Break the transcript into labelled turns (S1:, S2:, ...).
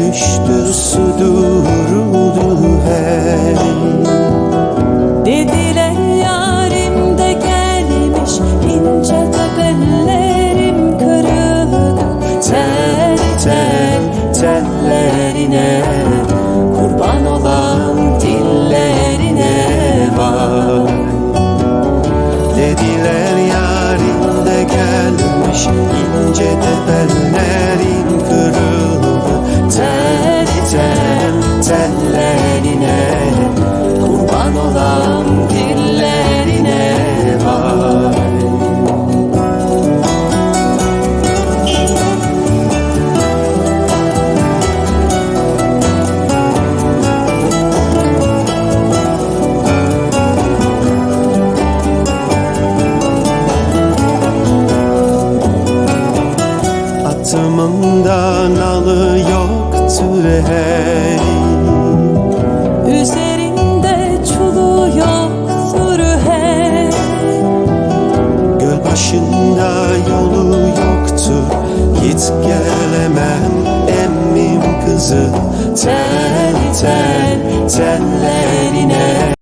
S1: düştü su duruldu hey
S2: Dediler yarim de gelmiş ince de bellerim kırıldı. Tel tel tellerine kurban olan dillerine
S1: var Dediler yarim de gelmiş ince de Atımından alı yoktur hey.
S2: Üzerinde çulu yoktur hey.
S1: Göl başında yolu yoktur Git gelemem emmim kızı Tel tel tellerine